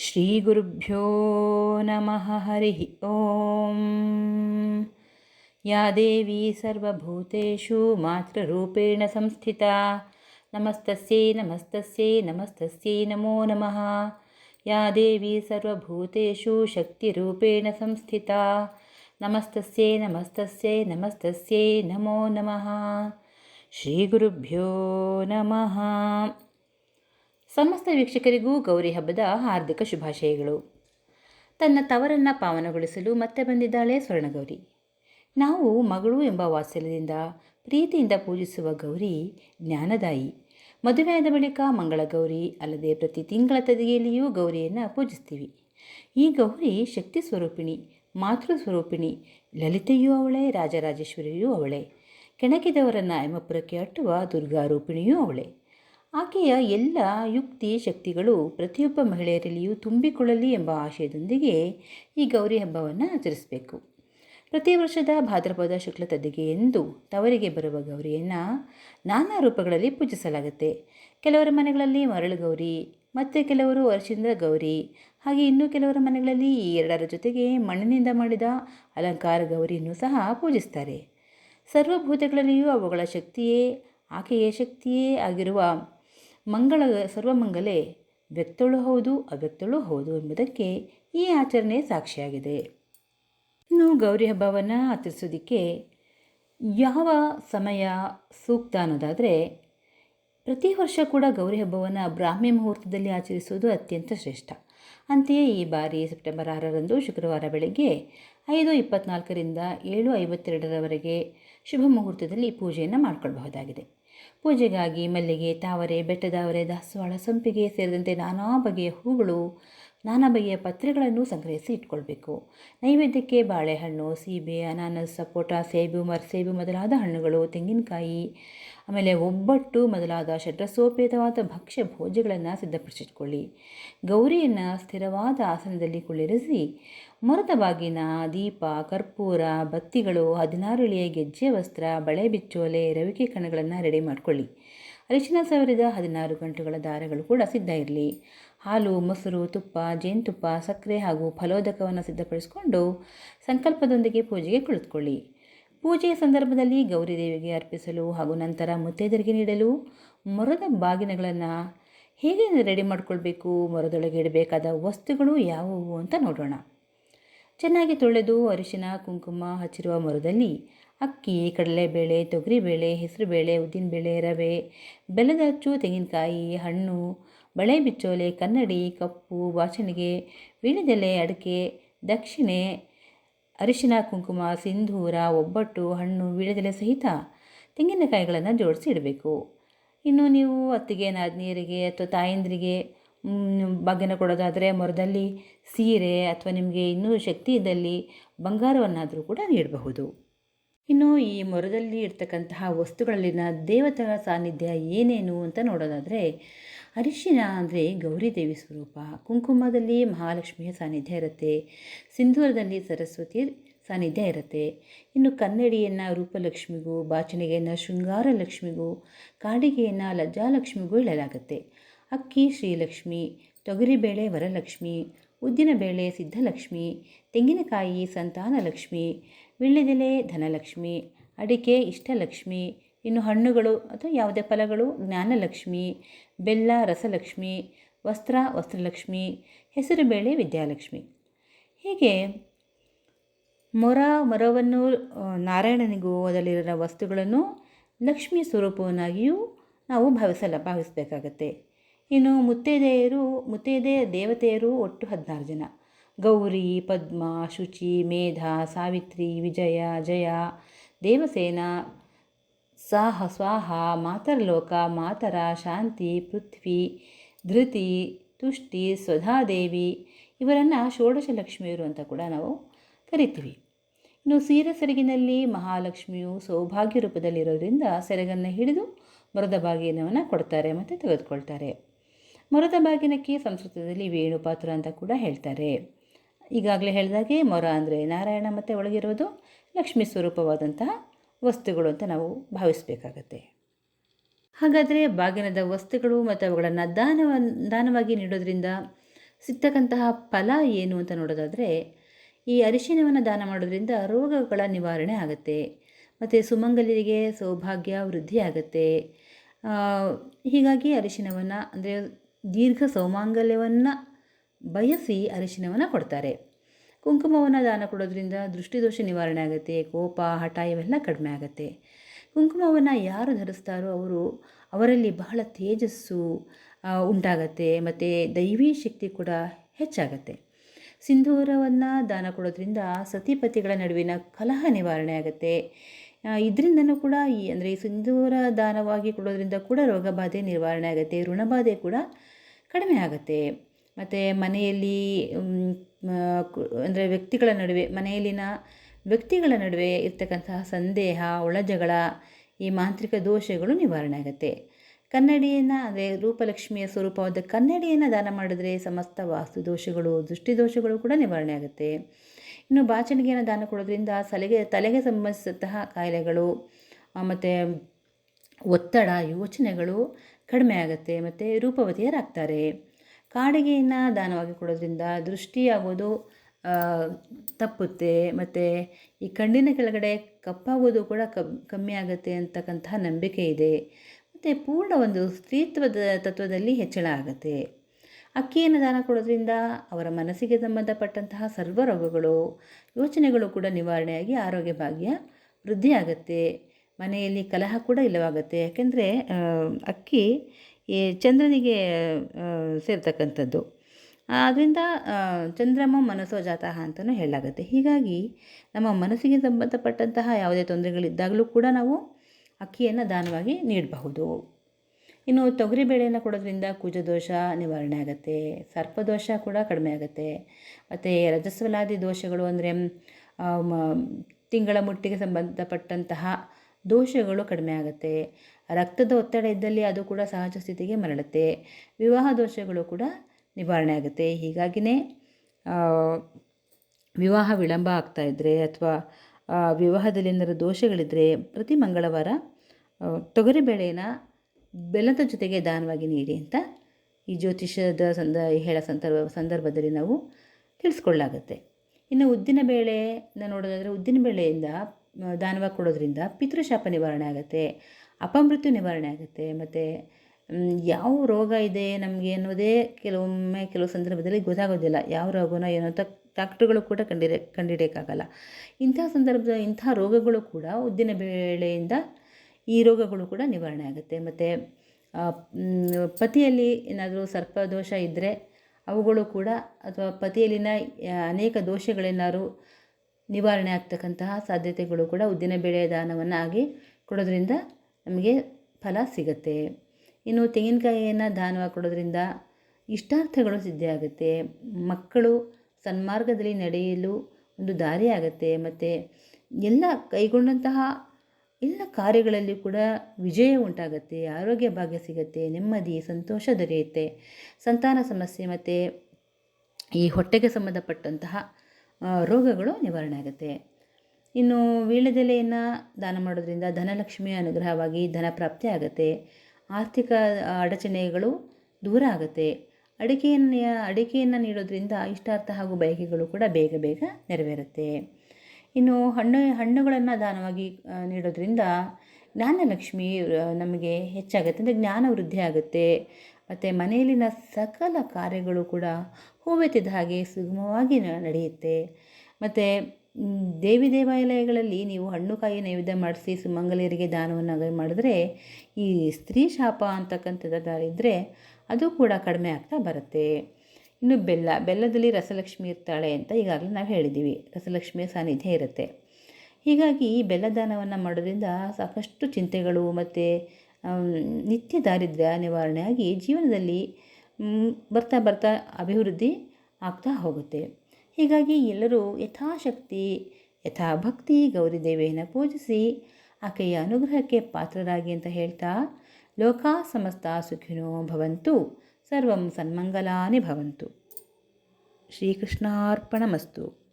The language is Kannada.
श्रीगुरुभ्यो नमः हरिः ॐ या देवी सर्वभूतेषु मातृरूपेण संस्थिता। नमस्तस्यै नमस्तस्यै नमस्तस्यै नमो नमः। या देवी सर्वभूतेषु शक्तिरूपेण संस्थिता। नमस्तस्यै नमस्तस्यै नमस्तस्यै नमो नमः। श्रीगुरुभ्यो नमः। ಸಮಸ್ತ ವೀಕ್ಷಕರಿಗೂ ಗೌರಿ ಹಬ್ಬದ ಹಾರ್ದಿಕ ಶುಭಾಶಯಗಳು. ತನ್ನ ತವರನ್ನು ಪಾವನಗೊಳಿಸಲು ಮತ್ತೆ ಬಂದಿದ್ದಾಳೆ ಸ್ವರ್ಣಗೌರಿ. ನಾವು ಮಗಳು ಎಂಬ ವಾತ್ಸಲ್ಯದಿಂದ ಪ್ರೀತಿಯಿಂದ ಪೂಜಿಸುವ ಗೌರಿ ಜ್ಞಾನದಾಯಿ. ಮದುವೆಯಾದ ಬಳಿಕ ಮಂಗಳ ಗೌರಿ ಅಲ್ಲದೆ ಪ್ರತಿ ತಿಂಗಳ ತದಿಗೆಯಲ್ಲಿಯೂ ಗೌರಿಯನ್ನು ಪೂಜಿಸ್ತೀವಿ. ಈ ಗೌರಿ ಶಕ್ತಿ ಸ್ವರೂಪಿಣಿ, ಮಾತೃ ಸ್ವರೂಪಿಣಿ, ಲಲಿತೆಯೂ ಅವಳೇ, ರಾಜರಾಜೇಶ್ವರಿಯೂ ಅವಳೇ. ಕೆಣಕಿದವರನ್ನು ಯಮಪುರಕ್ಕೆ ಅಟ್ಟುವ ದುರ್ಗಾರೂಪಿಣಿಯೂ ಅವಳೇ. ಆಕೆಯ ಎಲ್ಲ ಯುಕ್ತಿ ಶಕ್ತಿಗಳು ಪ್ರತಿಯೊಬ್ಬ ಮಹಿಳೆಯರಲ್ಲಿಯೂ ತುಂಬಿಕೊಳ್ಳಲಿ ಎಂಬ ಆಶಯದೊಂದಿಗೆ ಈ ಗೌರಿ ಹಬ್ಬವನ್ನು ಆಚರಿಸಬೇಕು. ಪ್ರತಿ ವರ್ಷದ ಭಾದ್ರಪದ ಶುಕ್ಲ ಎಂದು ತವರಿಗೆ ಬರುವ ಗೌರಿಯನ್ನು ನಾನಾ ರೂಪಗಳಲ್ಲಿ ಪೂಜಿಸಲಾಗುತ್ತೆ. ಕೆಲವರ ಮನೆಗಳಲ್ಲಿ ಮರಳು ಗೌರಿ, ಮತ್ತು ಕೆಲವರು ವರ್ಷದಿಂದ ಗೌರಿ, ಹಾಗೆ ಇನ್ನೂ ಕೆಲವರ ಮನೆಗಳಲ್ಲಿ ಈ ಎರಡರ ಜೊತೆಗೆ ಮಣ್ಣಿನಿಂದ ಮಾಡಿದ ಅಲಂಕಾರ ಗೌರಿಯನ್ನು ಸಹ ಪೂಜಿಸ್ತಾರೆ. ಸರ್ವಭೂತಗಳಲ್ಲಿಯೂ ಅವುಗಳ ಶಕ್ತಿಯೇ, ಆಕೆಯ ಶಕ್ತಿಯೇ ಆಗಿರುವ ಮಂಗಳ ಸರ್ವಮಂಗಲೆ, ವ್ಯಕ್ತಳು ಹೌದು, ಅವ್ಯಕ್ತಳು ಹೌದು ಎಂಬುದಕ್ಕೆ ಈ ಆಚರಣೆ ಸಾಕ್ಷಿಯಾಗಿದೆ. ಇನ್ನು ಗೌರಿ ಹಬ್ಬವನ್ನು ಆಚರಿಸೋದಕ್ಕೆ ಯಾವ ಸಮಯ ಸೂಕ್ತ ಅನ್ನೋದಾದರೆ, ಪ್ರತಿ ವರ್ಷ ಕೂಡ ಗೌರಿ ಹಬ್ಬವನ್ನು ಬ್ರಾಹ್ಮಿ ಮುಹೂರ್ತದಲ್ಲಿ ಆಚರಿಸುವುದು ಅತ್ಯಂತ ಶ್ರೇಷ್ಠ. ಅಂತೆಯೇ ಈ ಬಾರಿ ಸೆಪ್ಟೆಂಬರ್ ಆರರಂದು ಶುಕ್ರವಾರ ಬೆಳಗ್ಗೆ ಐದು ಇಪ್ಪತ್ನಾಲ್ಕರಿಂದ ಏಳು ಐವತ್ತೆರಡರವರೆಗೆ ಶುಭ ಮುಹೂರ್ತದಲ್ಲಿ ಪೂಜೆಯನ್ನು ಮಾಡಿಕೊಳ್ಬಹುದಾಗಿದೆ. ಪೂಜೆಗಾಗಿ ಮಲ್ಲಿಗೆ, ತಾವರೆ, ಬೆಟ್ಟದಾವರೆ, ದಾಸವಾಳ, ಸಂಪಿಗೆ ಸೇರಿದಂತೆ ನಾನಾ ಬಗೆಯ ಹೂಗಳು, ನಾನಾ ಬಗೆಯ ಪತ್ರೆಗಳನ್ನು ಸಂಗ್ರಹಿಸಿ ಇಟ್ಕೊಳ್ಬೇಕು. ನೈವೇದ್ಯಕ್ಕೆ ಬಾಳೆಹಣ್ಣು, ಸೀಬೆ, ಅನಾನಸ್, ಸಪೋಟ, ಸೇಬು, ಮರಸೇಬು ಮೊದಲಾದ ಹಣ್ಣುಗಳು, ತೆಂಗಿನಕಾಯಿ, ಆಮೇಲೆ ಒಬ್ಬಟ್ಟು ಮೊದಲಾದ ಷಡ್ರಸೋಪೇತವಾದ ಭಕ್ಷ್ಯ ಭೋಜಗಳನ್ನು ಸಿದ್ಧಪಡಿಸಿಟ್ಕೊಳ್ಳಿ. ಗೌರಿಯನ್ನು ಸ್ಥಿರವಾದ ಆಸನದಲ್ಲಿ ಕುಳ್ಳಿರಿಸಿ ಮರದ ಬಾಗಿನ ದೀಪ, ಕರ್ಪೂರ, ಬತ್ತಿಗಳು, ಹದಿನಾರು ಇಳಿಯ ಗೆಜ್ಜೆ ವಸ್ತ್ರ, ಬಳೆ ಬಿಚ್ಚೋಲೆ, ರವಿಕೆ ಕಣಗಳನ್ನು ರೆಡಿ ಮಾಡಿಕೊಳ್ಳಿ. ಅರಿಶಿನ ಸಾವಿರದ ಹದಿನಾರು ಗಂಟುಗಳ ದಾರಗಳು ಕೂಡ ಸಿದ್ಧ ಇರಲಿ. ಹಾಲು, ಮೊಸರು, ತುಪ್ಪ, ಜೇನುತುಪ್ಪ, ಸಕ್ಕರೆ ಹಾಗೂ ಫಲೋದಕವನ್ನು ಸಿದ್ಧಪಡಿಸಿಕೊಂಡು ಸಂಕಲ್ಪದೊಂದಿಗೆ ಪೂಜೆಗೆ ಕುಳಿತುಕೊಳ್ಳಿ. ಪೂಜೆಯ ಸಂದರ್ಭದಲ್ಲಿ ಗೌರಿ ದೇವಿಗೆ ಅರ್ಪಿಸಲು ಹಾಗೂ ನಂತರ ಮುತ್ತೈದರಿಗೆ ನೀಡಲು ಮೊರದ ಬಾಗಿನಗಳನ್ನು ಹೇಗೆ ರೆಡಿ ಮಾಡಿಕೊಳ್ಬೇಕು, ಮೊರದೊಳಗೆ ಇಡಬೇಕಾದ ವಸ್ತುಗಳು ಯಾವುವು ಅಂತ ನೋಡೋಣ. ಚೆನ್ನಾಗಿ ತೊಳೆದು ಅರಿಶಿನ, ಕುಂಕುಮ ಹಚ್ಚಿರುವ ಮರದಲ್ಲಿ ಅಕ್ಕಿ ಕಡಲೆಬೇಳೆ ತೊಗರಿಬೇಳೆ ಹೆಸರುಬೇಳೆ ಉದ್ದಿನಬೇಳೆ ರವೆ, ಬೆಲ್ಲದ ಅಚ್ಚು, ತೆಂಗಿನಕಾಯಿ, ಹಣ್ಣು, ಬಳೆ ಬಿಚ್ಚೋಲೆ, ಕನ್ನಡಿ, ಕಪ್ಪು, ವಾಸನೆಗೆ ವೀಳ್ಯದೆಲೆ ಅಡಿಕೆ, ದಕ್ಷಿಣೆ, ಅರಿಶಿನ, ಕುಂಕುಮ, ಸಿಂಧೂರ, ಒಬ್ಬಟ್ಟು, ಹಣ್ಣು ವೀಳ್ಯದೆಲೆ ಸಹಿತ ತೆಂಗಿನಕಾಯಿಗಳನ್ನು ಜೋಡಿಸಿ ಇಡಬೇಕು. ಇನ್ನು ನೀವು ಅತ್ತಿಗೆ, ನಾದಿನಿಯರಿಗೆ ಅಥವಾ ತಾಯಂದಿರಿಗೆ ಭಾಗ್ಯನ ಕೊಡೋದಾದರೆ ಮೊರದಲ್ಲಿ ಸೀರೆ ಅಥವಾ ನಿಮಗೆ ಇನ್ನೂ ಶಕ್ತಿ ಇದ್ದಲ್ಲಿ ಬಂಗಾರವನ್ನಾದರೂ ಕೂಡ ನೀಡಬಹುದು. ಇನ್ನು ಈ ಮೊರದಲ್ಲಿ ಇರ್ತಕ್ಕಂತಹ ವಸ್ತುಗಳಲ್ಲಿನ ದೇವತೆಗಳ ಸಾನ್ನಿಧ್ಯ ಏನೇನು ಅಂತ ನೋಡೋದಾದರೆ ಅರಿಶಿನ ಅಂದರೆ ಗೌರಿ ದೇವಿ ಸ್ವರೂಪ, ಕುಂಕುಮದಲ್ಲಿ ಮಹಾಲಕ್ಷ್ಮಿಯ ಸಾನ್ನಿಧ್ಯ ಇರುತ್ತೆ, ಸಿಂಧೂರದಲ್ಲಿ ಸರಸ್ವತಿ ಸಾನ್ನಿಧ್ಯ ಇರುತ್ತೆ. ಇನ್ನು ಕನ್ನಡಿಯನ್ನು ರೂಪಲಕ್ಷ್ಮಿಗೂ, ಬಾಚಣಿಗೆಯನ್ನು ಶೃಂಗಾರ ಲಕ್ಷ್ಮಿಗೂ ಕಾಡಿಗೆಯನ್ನು ಲಜ್ಜಾಲಕ್ಷ್ಮಿಗೂ ಹೇಳಲಾಗುತ್ತೆ ಅಕ್ಕಿ ಶ್ರೀಲಕ್ಷ್ಮಿ ತೊಗರಿಬೇಳೆ ವರಲಕ್ಷ್ಮಿ ಉದ್ದಿನಬೇಳೆ ಸಿದ್ಧಲಕ್ಷ್ಮಿ, ತೆಂಗಿನಕಾಯಿ ಸಂತಾನಲಕ್ಷ್ಮಿ, ವಿಳ್ಳೆದೆಲೆ ಧನಲಕ್ಷ್ಮಿ, ಅಡಿಕೆ ಇಷ್ಟಲಕ್ಷ್ಮಿ, ಇನ್ನು ಹಣ್ಣುಗಳು ಅಥವಾ ಯಾವುದೇ ಫಲಗಳು ಜ್ಞಾನಲಕ್ಷ್ಮಿ, ಬೆಲ್ಲ ರಸಲಕ್ಷ್ಮಿ, ವಸ್ತ್ರ ವಸ್ತ್ರಲಕ್ಷ್ಮಿ ಹೆಸರುಬೇಳೆ ವಿದ್ಯಾಲಕ್ಷ್ಮಿ. ಹೀಗೆ ಮೊರ, ಮೊರವನ್ನು ನಾರಾಯಣನಿಗೂ ಅದರಲ್ಲಿರೋ ವಸ್ತುಗಳನ್ನು ಲಕ್ಷ್ಮಿ ಸ್ವರೂಪವನ್ನಾಗಿಯೂ ನಾವು ಭಾವಿಸಲ್ಲ ಭಾವಿಸಬೇಕಾಗತ್ತೆ. ಇನ್ನು ಮುತ್ತೈದೆಯರು ಮುತ್ತೈದೆಯ ದೇವತೆಯರು ಒಟ್ಟು ಹದಿನಾರು ಜನ. ಗೌರಿ, ಪದ್ಮ, ಶುಚಿ, ಮೇಧ, ಸಾವಿತ್ರಿ, ವಿಜಯ, ಜಯ, ದೇವಸೇನ, ಸಾಹ, ಸ್ವಾಹ, ಮಾತರ್ಲೋಕ, ಮಾತರ, ಶಾಂತಿ, ಪೃಥ್ವಿ, ಧೃತಿ, ತುಷ್ಟಿ, ಸ್ವಧಾದೇವಿ ಇವರನ್ನು ಷೋಡಶ ಲಕ್ಷ್ಮಿಯರು ಅಂತ ಕೂಡ ನಾವು ಕರಿತೀವಿ. ಇನ್ನು ಸೀರೆ ಸೆರಗಿನಲ್ಲಿ ಮಹಾಲಕ್ಷ್ಮಿಯು ಸೌಭಾಗ್ಯ ರೂಪದಲ್ಲಿರೋದ್ರಿಂದ ಸೆರಗನ್ನು ಹಿಡಿದು ಮರದ ಬಾಗಿನವನ್ನು ಕೊಡ್ತಾರೆ ಮತ್ತು ತೆಗೆದುಕೊಳ್ತಾರೆ. ಮೊರದ ಬಾಗಿನಕ್ಕೆ ಸಂಸ್ಕೃತದಲ್ಲಿ ವೇಣುಪಾತ್ರ ಅಂತ ಕೂಡ ಹೇಳ್ತಾರೆ. ಈಗಾಗಲೇ ಹೇಳಿದಾಗೆ ಮೊರ ಅಂದರೆ ನಾರಾಯಣ ಮತ್ತು ಒಳಗಿರೋದು ಲಕ್ಷ್ಮಿ ಸ್ವರೂಪವಾದಂತಹ ವಸ್ತುಗಳು ಅಂತ ನಾವು ಭಾವಿಸಬೇಕಾಗತ್ತೆ. ಹಾಗಾದರೆ ಬಾಗಿನದ ವಸ್ತುಗಳು ಮತ್ತು ಅವುಗಳನ್ನು ದಾನವ, ದಾನವಾಗಿ ನೀಡೋದ್ರಿಂದ ಸಿಗ್ತಕ್ಕಂತಹ ಫಲ ಏನು ಅಂತ ನೋಡೋದಾದರೆ ಈ ಅರಿಶಿನವನ್ನು ದಾನ ಮಾಡೋದ್ರಿಂದ ರೋಗಗಳ ನಿವಾರಣೆ ಆಗುತ್ತೆ. ಮತ್ತು ಸುಮಂಗಲಿಗೆ ಸೌಭಾಗ್ಯ ವೃದ್ಧಿ ಆಗುತ್ತೆ ಹೀಗಾಗಿ ಅರಿಶಿನವನ್ನು ಅಂದರೆ ದೀರ್ಘ ಸೌಮಾಂಗಲ್ಯವನ್ನು ಬಯಸಿ ಅರಿಶಿನವನ್ನು ಕೊಡ್ತಾರೆ. ಕುಂಕುಮವನ್ನು ದಾನ ಕೊಡೋದ್ರಿಂದ ದೃಷ್ಟಿದೋಷ ನಿವಾರಣೆ ಆಗುತ್ತೆ, ಕೋಪ, ಹಠ ಇವೆಲ್ಲ ಕಡಿಮೆ ಆಗುತ್ತೆ. ಕುಂಕುಮವನ್ನು ಯಾರು ಧರಿಸ್ತಾರೋ ಅವರು ಅವರಲ್ಲಿ ಬಹಳ ತೇಜಸ್ಸು ಉಂಟಾಗತ್ತೆ ಮತ್ತು ದೈವೀ ಶಕ್ತಿ ಕೂಡ ಹೆಚ್ಚಾಗತ್ತೆ. ಸಿಂಧೂರವನ್ನು ದಾನ ಕೊಡೋದ್ರಿಂದ ಸತಿಪತಿಗಳ ನಡುವಿನ ಕಲಹ ನಿವಾರಣೆ ಆಗುತ್ತೆ. ಇದರಿಂದನೂ ಕೂಡ ಈ, ಅಂದರೆ ಸಿಂಧೂರ ದಾನವಾಗಿ ಕೊಡೋದ್ರಿಂದ ಕೂಡ ರೋಗಬಾಧೆ ನಿವಾರಣೆ ಆಗುತ್ತೆ, ಋಣಬಾಧೆ ಕೂಡ ಕಡಿಮೆ ಆಗುತ್ತೆ. ಮತ್ತು ಮನೆಯಲ್ಲಿ ಅಂದರೆ ವ್ಯಕ್ತಿಗಳ ನಡುವೆ, ಮನೆಯಲ್ಲಿನ ವ್ಯಕ್ತಿಗಳ ನಡುವೆ ಇರ್ತಕ್ಕಂತಹ ಸಂದೇಹ, ಒಳಜಗಳ, ಈ ಮಾಂತ್ರಿಕ ದೋಷಗಳು ನಿವಾರಣೆ ಆಗುತ್ತೆ. ಕನ್ನಡಿಯನ್ನು, ಅಂದರೆ ರೂಪಲಕ್ಷ್ಮಿಯ ಸ್ವರೂಪವಾದ ಕನ್ನಡಿಯನ್ನು ದಾನ ಮಾಡಿದರೆ ಸಮಸ್ತ ವಾಸ್ತು ದೋಷಗಳು, ದೃಷ್ಟಿ ದೋಷಗಳು ಕೂಡ ನಿವಾರಣೆ ಆಗುತ್ತೆ. ಇನ್ನು ಬಾಚಣಿಗೆಯನ್ನು ದಾನ ಕೊಡೋದ್ರಿಂದ ಸಲೆಗೆ, ತಲೆಗೆ ಸಂಬಂಧಿಸಿದಂತಹ ಕಾಯಿಲೆಗಳು ಮತ್ತು ಒತ್ತಡ, ಯೋಚನೆಗಳು ಕಡಿಮೆ ಆಗುತ್ತೆ, ಮತ್ತು ರೂಪವತಿಯರಾಗ್ತಾರೆ. ಕಾಡಿಗೆಯನ್ನು ದಾನವಾಗಿ ಕೊಡೋದ್ರಿಂದ ದೃಷ್ಟಿಯಾಗೋದು ತಪ್ಪುತ್ತೆ, ಮತ್ತು ಈ ಕಣ್ಣಿನ ಕೆಳಗಡೆ ಕಪ್ಪಾಗೋದು ಕೂಡ ಕಮ್ಮಿ ಆಗುತ್ತೆ ಅಂತಕ್ಕಂತಹ ನಂಬಿಕೆ ಇದೆ. ಮತ್ತು ಪೂರ್ಣ ಒಂದು ಸ್ತ್ರೀತ್ವದ ತತ್ವದಲ್ಲಿ ಹೆಚ್ಚಳ ಆಗುತ್ತೆ. ಅಕ್ಕಿಯನ್ನು ದಾನ ಕೊಡೋದ್ರಿಂದ ಅವರ ಮನಸ್ಸಿಗೆ ಸಂಬಂಧಪಟ್ಟಂತಹ ಸರ್ವ ರೋಗಗಳು, ಯೋಚನೆಗಳು ಕೂಡ ನಿವಾರಣೆಯಾಗಿ ಆರೋಗ್ಯ ಭಾಗ್ಯ ವೃದ್ಧಿಯಾಗುತ್ತೆ. ಮನೆಯಲ್ಲಿ ಕಲಹ ಕೂಡ ಇಲ್ಲವಾಗುತ್ತೆ. ಯಾಕೆಂದರೆ ಅಕ್ಕಿ ಈ ಚಂದ್ರನಿಗೆ ಸೇರ್ತಕ್ಕಂಥದ್ದು. ಆದ್ದರಿಂದ ಚಂದ್ರಮ ಮನಸ್ಸೋ ಜಾತಃ ಅಂತಲೂ ಹೇಳಲಾಗುತ್ತೆ. ಹೀಗಾಗಿ, ನಮ್ಮ ಮನಸ್ಸಿಗೆ ಸಂಬಂಧಪಟ್ಟಂತಹ ಯಾವುದೇ ತೊಂದರೆಗಳಿದ್ದಾಗಲೂ ಕೂಡ ನಾವು ಅಕ್ಕಿಯನ್ನು ದಾನವಾಗಿ ನೀಡಬಹುದು. ಇನ್ನು ತೊಗರಿ ಬೇಳೆಯನ್ನು ಕೊಡೋದ್ರಿಂದ ಕುಜದೋಷ ನಿವಾರಣೆ ಆಗುತ್ತೆ. ಸರ್ಪದೋಷ ಕೂಡ ಕಡಿಮೆ ಆಗುತ್ತೆ. ಮತ್ತು ರಜಸ್ವಲಾದಿ ದೋಷಗಳು ಅಂದರೆ ತಿಂಗಳ ಮುಟ್ಟಿಗೆ ಸಂಬಂಧಪಟ್ಟಂತಹ ದೋಷಗಳು ಕಡಿಮೆ ಆಗುತ್ತೆ. ರಕ್ತದ ಒತ್ತಡ ಇದ್ದಲ್ಲಿ ಅದು ಕೂಡ ಸಹಜ ಸ್ಥಿತಿಗೆ ಮರಳುತ್ತೆ. ವಿವಾಹ ದೋಷಗಳು ಕೂಡ ನಿವಾರಣೆ ಆಗುತ್ತೆ. ಹೀಗಾಗಿಯೇ ವಿವಾಹ ವಿಳಂಬ ಆಗ್ತಾ ಇದ್ದರೆ ಅಥವಾ ವಿವಾಹದಲ್ಲಿ ಏನಾದರೂ ದೋಷಗಳಿದ್ದರೆ ಪ್ರತಿ ಮಂಗಳವಾರ ತೊಗರಿಬೇಳೆನ ಬೆಲ್ಲದ ಜೊತೆಗೆ ದಾನವಾಗಿ ನೀಡಿ ಅಂತ ಈ ಜ್ಯೋತಿಷ್ಯದ ಸಂದ, ಹೇಳೋ ಸಂದರ್ಭ, ಸಂದರ್ಭದಲ್ಲಿ ನಾವು ತಿಳಿಸ್ಕೊಳ್ಳಾಗುತ್ತೆ. ಇನ್ನು ಉದ್ದಿನ ಬೇಳೆನ ನೋಡೋದಾದರೆ ಉದ್ದಿನ ಬೇಳೆಯಿಂದ ದಾನವಾಗಿ ಕೊಡೋದ್ರಿಂದ ಪಿತೃಶಾಪ ನಿವಾರಣೆ ಆಗುತ್ತೆ, ಅಪಮೃತ್ಯು ನಿವಾರಣೆ ಆಗುತ್ತೆ, ಮತ್ತು ಯಾವ ರೋಗ ಇದೆ ನಮಗೆ ಅನ್ನೋದೇ ಕೆಲವೊಮ್ಮೆ ಕೆಲವು ಸಂದರ್ಭದಲ್ಲಿ ಗೊತ್ತಾಗೋದಿಲ್ಲ. ಯಾವ ರೋಗನೋ ಏನೋ ಅಂತ ಡಾಕ್ಟ್ರುಗಳು ಕೂಡ ಕಂಡಿರೆ ಕಂಡಿಡಿಯೋಕ್ಕಾಗಲ್ಲ ಇಂಥ ಸಂದರ್ಭದ, ಇಂಥ ರೋಗಗಳು ಕೂಡ ಉದ್ದಿನ ಬೇಳೆಯಿಂದ ಈ ರೋಗಗಳು ಕೂಡ ನಿವಾರಣೆ ಆಗುತ್ತೆ. ಮತ್ತು ಪತಿಯಲ್ಲಿ ಏನಾದರೂ ಸರ್ಪದೋಷ ಇದ್ದರೆ ಅವುಗಳು ಕೂಡ ಅಥವಾ ಪತಿಯಲ್ಲಿನ ಅನೇಕ ದೋಷಗಳೇನಾದ್ರು ನಿವಾರಣೆ ಆಗ್ತಕ್ಕಂತಹ ಸಾಧ್ಯತೆಗಳು ಕೂಡ ಉದ್ದಿನ ಬೇಳೆಯ ದಾನವನ್ನು ಆಗಿ ಕೊಡೋದ್ರಿಂದ ನಮಗೆ ಫಲ ಸಿಗುತ್ತೆ. ಇನ್ನು ತೆಂಗಿನಕಾಯಿಯನ್ನು ದಾನವಾಗಿ ಕೊಡೋದ್ರಿಂದ ಇಷ್ಟಾರ್ಥಗಳು ಸಿದ್ಧಿಯಾಗುತ್ತೆ. ಮಕ್ಕಳು ಸನ್ಮಾರ್ಗದಲ್ಲಿ ನಡೆಯಲು ಒಂದು ದಾರಿ ಆಗುತ್ತೆ. ಮತ್ತು ಎಲ್ಲ ಕೈಗೊಂಡಂತಹ ಎಲ್ಲ ಕಾರ್ಯಗಳಲ್ಲಿ ಕೂಡ ವಿಜಯ ಉಂಟಾಗುತ್ತೆ. ಆರೋಗ್ಯ ಭಾಗ್ಯ ಸಿಗುತ್ತೆ. ನೆಮ್ಮದಿ, ಸಂತೋಷ ದೊರೆಯುತ್ತೆ. ಸಂತಾನ ಸಮಸ್ಯೆ ಮತ್ತು ಈ ಹೊಟ್ಟೆಗೆ ಸಂಬಂಧಪಟ್ಟಂತಹ ರೋಗಗಳು ನಿವಾರಣೆ ಆಗುತ್ತೆ. ಇನ್ನು ವೀಳ್ಯದೆಲೆಯನ್ನು ದಾನ ಮಾಡೋದ್ರಿಂದ ಧನಲಕ್ಷ್ಮಿಯ ಅನುಗ್ರಹವಾಗಿ ಧನ ಪ್ರಾಪ್ತಿ ಆಗುತ್ತೆ. ಆರ್ಥಿಕ ಅಡಚಣೆಗಳು ದೂರ ಆಗುತ್ತೆ. ಅಡಿಕೆಯನ್ನು ಅಡಿಕೆಯನ್ನು ನೀಡೋದ್ರಿಂದ ಇಷ್ಟಾರ್ಥ ಹಾಗೂ ಬಯಕೆಗಳು ಕೂಡ ಬೇಗ ಬೇಗ ನೆರವೇರುತ್ತೆ. ಇನ್ನು ಹಣ್ಣು, ಹಣ್ಣುಗಳನ್ನು ದಾನವಾಗಿ ನೀಡೋದ್ರಿಂದ ಜ್ಞಾನಲಕ್ಷ್ಮಿ ನಮಗೆ ಹೆಚ್ಚಾಗುತ್ತೆ. ಅಂದರೆ ಜ್ಞಾನ ವೃದ್ಧಿ ಆಗುತ್ತೆ. ಮತ್ತು ಮನೆಯಲ್ಲಿನ ಸಕಲ ಕಾರ್ಯಗಳು ಕೂಡ ಹೂವೆತ್ತಿದ ಹಾಗೆ ಸುಗಮವಾಗಿ ನಡೆಯುತ್ತೆ. ಮತ್ತು ದೇವಿ ದೇವಾಲಯಗಳಲ್ಲಿ ನೀವು ಹಣ್ಣು ಕಾಯಿ ನೈವೇದ್ಯ ಮಾಡಿಸಿ ಸುಮಂಗಲಿಯರಿಗೆ ದಾನವನ್ನು ಮಾಡಿದ್ರೆ, ಈ ಸ್ತ್ರೀ ಶಾಪ ಅಂತಕ್ಕಂಥದ್ದು ಇದ್ದರೆ ಅದು ಕೂಡ ಕಡಿಮೆ ಆಗ್ತಾ ಬರುತ್ತೆ. ಇನ್ನು ಬೆಲ್ಲ, ಬೆಲ್ಲದಲ್ಲಿ ರಸಲಕ್ಷ್ಮಿ ಇರ್ತಾಳೆ ಅಂತ ಈಗಾಗಲೇ ನಾವು ಹೇಳಿದ್ದೀವಿ. ರಸಲಕ್ಷ್ಮಿಯ ಸಾನ್ನಿಧ್ಯ ಇರುತ್ತೆ. ಹೀಗಾಗಿ ಈ ಬೆಲ್ಲ ದಾನವನ್ನು ಮಾಡೋದ್ರಿಂದ ಸಾಕಷ್ಟು ಚಿಂತೆಗಳು ಮತ್ತು ನಿತ್ಯ ದಾರಿದ್ರ್ಯ, ನಿವಾರಣೆಯಾಗಿ ಜೀವನದಲ್ಲಿ ಬರ್ತಾ ಬರ್ತಾ ಅಭಿವೃದ್ಧಿ ಆಗ್ತಾ ಹೋಗುತ್ತೆ. ಹೀಗಾಗಿ ಎಲ್ಲರೂ ಯಥಾಶಕ್ತಿ, ಯಥಾಭಕ್ತಿ ಗೌರಿದೇವಿಯನ್ನು ಪೂಜಿಸಿ ಆಕೆಯ ಅನುಗ್ರಹಕ್ಕೆ ಪಾತ್ರರಾಗಿ ಅಂತ ಹೇಳ್ತಾ ಲೋಕಾ ಸಮಸ್ತ ಸುಖಿನೋ ಭವಂತು, ಸರ್ವಂ ಸನ್ಮಂಗಲಾನಿ ಭವಂತು. ಶ್ರೀಕೃಷ್ಣಾರ್ಪಣಮಸ್ತು.